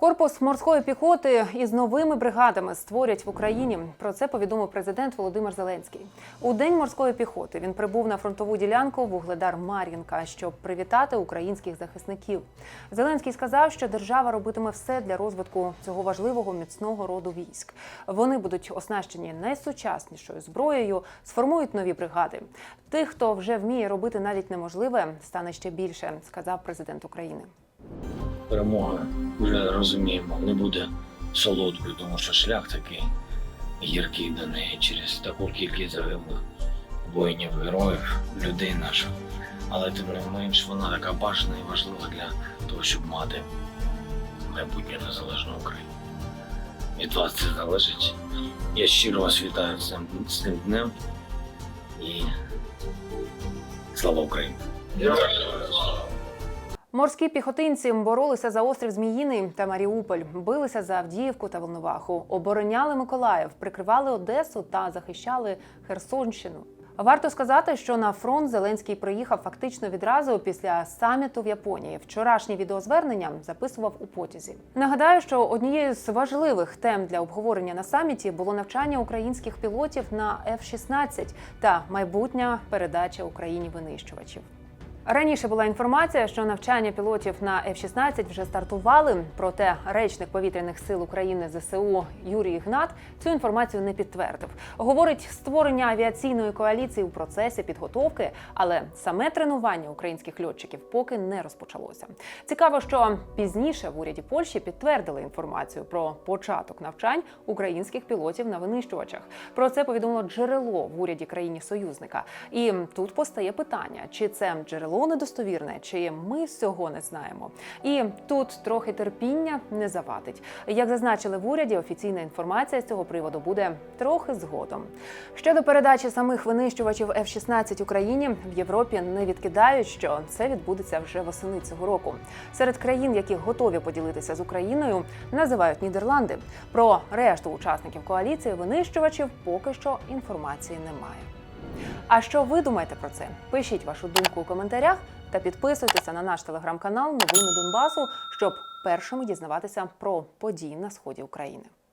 Корпус морської піхоти із новими бригадами створять в Україні. Про це повідомив президент Володимир Зеленський. У день морської піхоти він прибув на фронтову ділянку Вугледар Мар'їнка, щоб привітати українських захисників. Зеленський сказав, що держава робитиме все для розвитку цього важливого міцного роду військ. Вони будуть оснащені найсучаснішою зброєю, сформують нові бригади. Тих, хто вже вміє робити навіть неможливе, стане ще більше, сказав президент України. Перемога вже розуміємо, не буде солодкою, тому що шлях такий гіркий до неї через таку кількість загиблих воїнів, героїв, людей наших. Але тим не менш вона така бажана і важлива для того, щоб мати майбутню незалежну Україну. Від вас це залежить. Я щиро вас вітаю з цим днем і слава Україні! Морські піхотинці боролися за острів Зміїний та Маріуполь, билися за Авдіївку та Волноваху, обороняли Миколаїв, прикривали Одесу та захищали Херсонщину. Варто сказати, що на фронт Зеленський приїхав фактично відразу після саміту в Японії. Вчорашнє відеозвернення записував у потязі. Нагадаю, що однією з важливих тем для обговорення на саміті було навчання українських пілотів на F-16 та майбутня передача Україні винищувачів. Раніше була інформація, що навчання пілотів на F-16 вже стартували. Проте речник повітряних сил України ЗСУ Юрій Ігнат цю інформацію не підтвердив. Говорить, створення авіаційної коаліції у процесі підготовки, але саме тренування українських льотчиків поки не розпочалося. Цікаво, що пізніше в уряді Польщі підтвердили інформацію про початок навчань українських пілотів на винищувачах. Про це повідомило джерело в уряді країні союзника. І тут постає питання: чи це джерело недостовірне, чи ми всього не знаємо. І тут трохи терпіння не завадить. Як зазначили в уряді, офіційна інформація з цього приводу буде трохи згодом. Щодо передачі самих винищувачів F-16 Україні в Європі не відкидають, що це відбудеться вже восени цього року. Серед країн, які готові поділитися з Україною, називають Нідерланди. Про решту учасників коаліції винищувачів поки що інформації немає. А що ви думаєте про це? Пишіть вашу думку у коментарях та підписуйтеся на наш телеграм-канал Новини Донбасу, щоб першими дізнаватися про події на сході України.